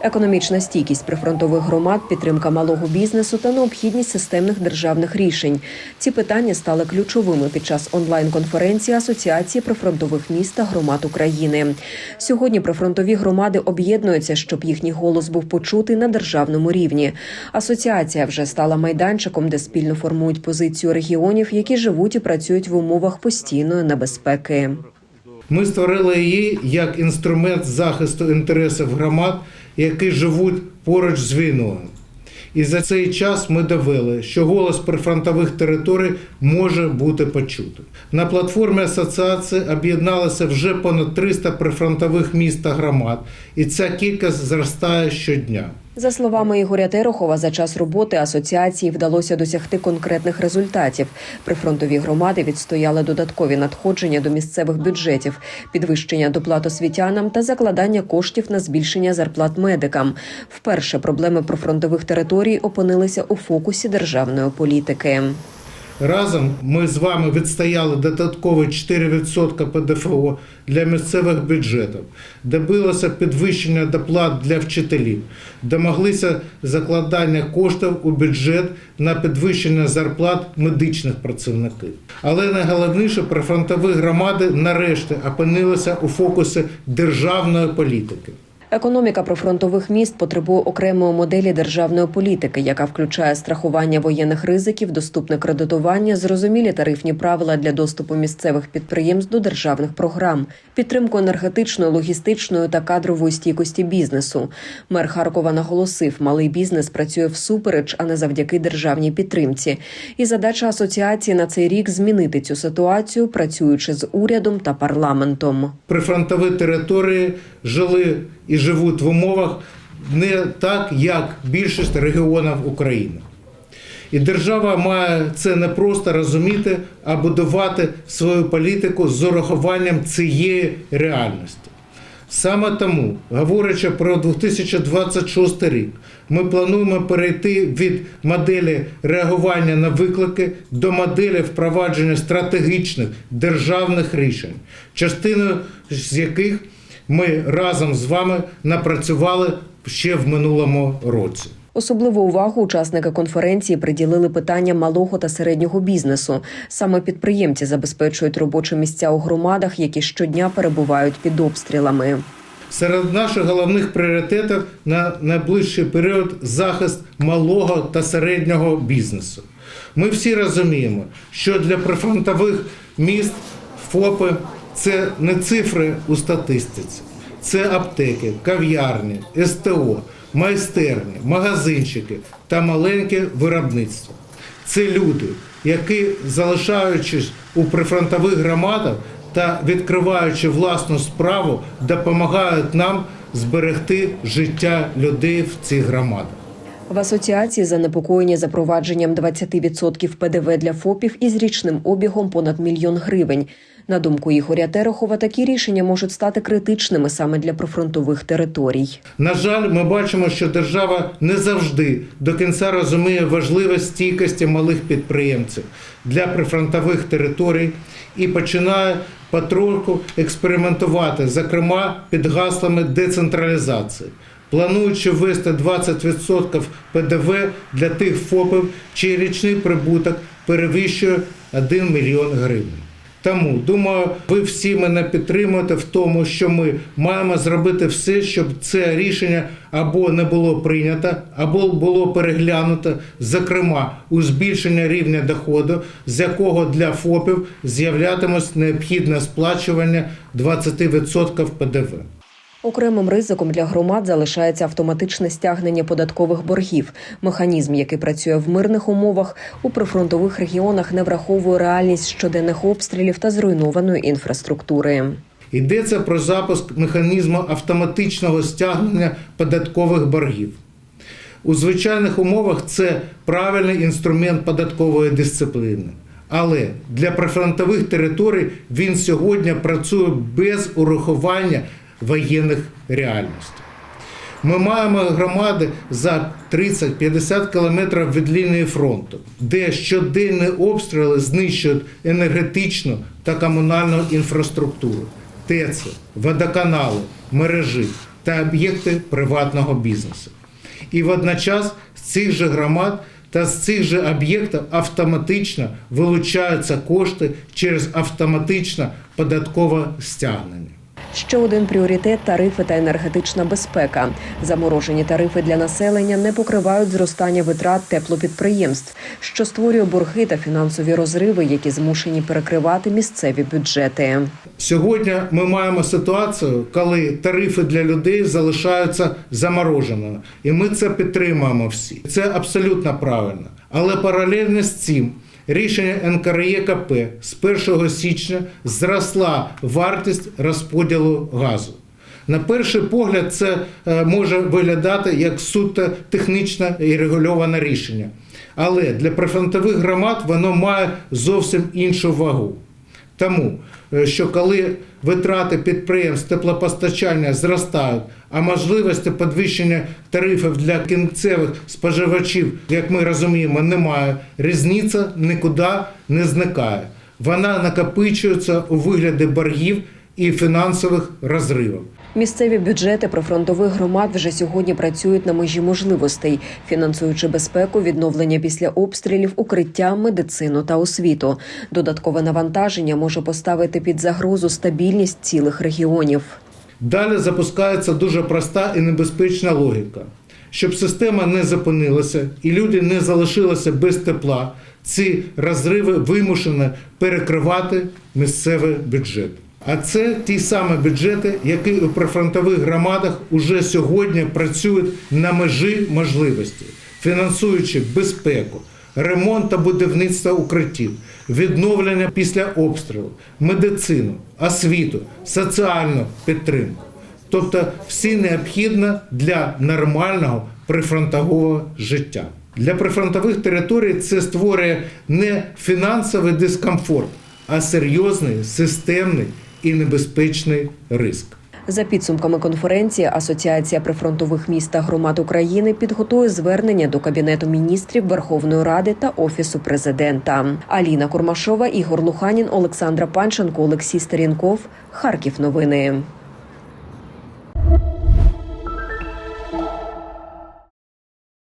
Економічна стійкість прифронтових громад, підтримка малого бізнесу та необхідність системних державних рішень. Ці питання стали ключовими під час онлайн-конференції Асоціації прифронтових міст та громад України. Сьогодні прифронтові громади об'єднуються, щоб їхній голос був почутий на державному рівні. Асоціація вже стала майданчиком, де спільно формують позицію регіонів, які живуть і працюють в умовах постійної небезпеки. Ми створили її як інструмент захисту інтересів громад, які живуть поруч з війною. І за цей час ми довели, що голос прифронтових територій може бути почутий. На платформі асоціації об'єдналося вже понад 300 прифронтових міст та громад, і ця кількість зростає щодня. За словами Ігоря Терехова, за час роботи асоціації вдалося досягти конкретних результатів. Прифронтові громади відстояли додаткові надходження до місцевих бюджетів, підвищення доплат освітянам та закладання коштів на збільшення зарплат медикам. Вперше проблеми прифронтових територій опинилися у фокусі державної політики. Разом ми з вами відстояли додаткові 4% ПДФО для місцевих бюджетів, добилося підвищення доплат для вчителів, домоглися закладання коштів у бюджет на підвищення зарплат медичних працівників. Але найголовніше прифронтові громади нарешті опинилися у фокусі державної політики. Економіка прифронтових міст потребує окремої моделі державної політики, яка включає страхування воєнних ризиків, доступне кредитування, зрозумілі тарифні правила для доступу місцевих підприємств до державних програм, підтримку енергетичної, логістичної та кадрової стійкості бізнесу. Мер Харкова наголосив, малий бізнес працює всупереч, а не завдяки державній підтримці. І задача асоціації на цей рік змінити цю ситуацію, працюючи з урядом та парламентом. Прифронтові території жили і живуть в умовах не так, як більшість регіонів України. І держава має це не просто розуміти, а будувати свою політику з урахуванням цієї реальності. Саме тому, говорячи про 2026 рік, ми плануємо перейти від моделі реагування на виклики до моделі впровадження стратегічних державних рішень, частиною з яких ми разом з вами напрацювали ще в минулому році. Особливу увагу учасники конференції приділили питанням малого та середнього бізнесу. Саме підприємці забезпечують робочі місця у громадах, які щодня перебувають під обстрілами. Серед наших головних пріоритетів на найближчий період захист малого та середнього бізнесу. Ми всі розуміємо, що для прифронтових міст ФОПи це не цифри у статистиці, це аптеки, кав'ярні, СТО, майстерні, магазинчики та маленьке виробництво. Це люди, які, залишаючись у прифронтових громадах та відкриваючи власну справу, допомагають нам зберегти життя людей в цих громадах. В асоціації занепокоєні запровадженням 20% ПДВ для ФОПів із річним обігом понад мільйон гривень. На думку Ігоря Терехова, такі рішення можуть стати критичними саме для прифронтових територій. На жаль, ми бачимо, що держава не завжди до кінця розуміє важливість стійкості малих підприємців для прифронтових територій і починає потроху експериментувати, зокрема під гаслами децентралізації. Плануючи ввести 20% ПДВ для тих ФОПів, чий річний прибуток перевищує 1 мільйон гривень. Тому думаю, ви всі мене підтримуєте в тому, що ми маємо зробити все, щоб це рішення або не було прийнято, або було переглянуто, зокрема у збільшення рівня доходу, з якого для ФОПів з'являтимось необхідне сплачування 20% ПДВ. Окремим ризиком для громад залишається автоматичне стягнення податкових боргів. Механізм, який працює в мирних умовах, у прифронтових регіонах не враховує реальність щоденних обстрілів та зруйнованої інфраструктури. Йдеться про запуск механізму автоматичного стягнення податкових боргів. У звичайних умовах це правильний інструмент податкової дисципліни. Але для прифронтових територій він сьогодні працює без урахування воєнних реальностей. Ми маємо громади за 30-50 кілометрів від лінії фронту, де щоденні обстріли знищують енергетичну та комунальну інфраструктуру, ТЕЦи, водоканали, мережі. та об'єкти приватного бізнесу. І водночас з цих же громад та з цих же об'єктів автоматично вилучаються кошти через автоматичне податкове стягнення. Ще один пріоритет тарифи та енергетична безпека. Заморожені тарифи для населення не покривають зростання витрат теплопідприємств, що створює борги та фінансові розриви, які змушені перекривати місцеві бюджети. Сьогодні ми маємо ситуацію, коли тарифи для людей залишаються замороженими, і ми це підтримуємо всі. Це абсолютно правильно. Але паралельно з цим рішення НКРЕКП з 1 січня зросла вартість розподілу газу. На перший погляд, це е, може виглядати як суто технічне і регульоване рішення. Але для прифронтових громад воно має зовсім іншу вагу. Тому е, що коли витрати підприємств теплопостачання зростають, а можливості підвищення тарифів для кінцевих споживачів, як ми розуміємо, немає, різниця нікуди не зникає. Вона накопичується у вигляді боргів і фінансових розривів. Місцеві бюджети прифронтових громад вже сьогодні працюють на межі можливостей, фінансуючи безпеку, відновлення після обстрілів, укриття, медицину та освіту. Додаткове навантаження може поставити під загрозу стабільність цілих регіонів. Далі запускається дуже проста і небезпечна логіка. Щоб система не зупинилася і люди не залишилися без тепла, ці розриви вимушені перекривати місцевий бюджет. А це ті самі бюджети, які у прифронтових громадах уже сьогодні працюють на межі можливості, фінансуючи безпеку, ремонт та будівництво укриттів, відновлення після обстрілу, медицину, освіту, соціальну підтримку. Тобто всі необхідне для нормального прифронтового життя. Для прифронтових територій це створює не фінансовий дискомфорт, а серйозний, системний і небезпечний риск. За підсумками конференції, Асоціація прифронтових міст та громад України підготує звернення до Кабінету міністрів Верховної Ради та Офісу президента. Аліна Курмашова, Ігор Луханін, Олександра Панченко, Олексій Старінков. Харків. Новини.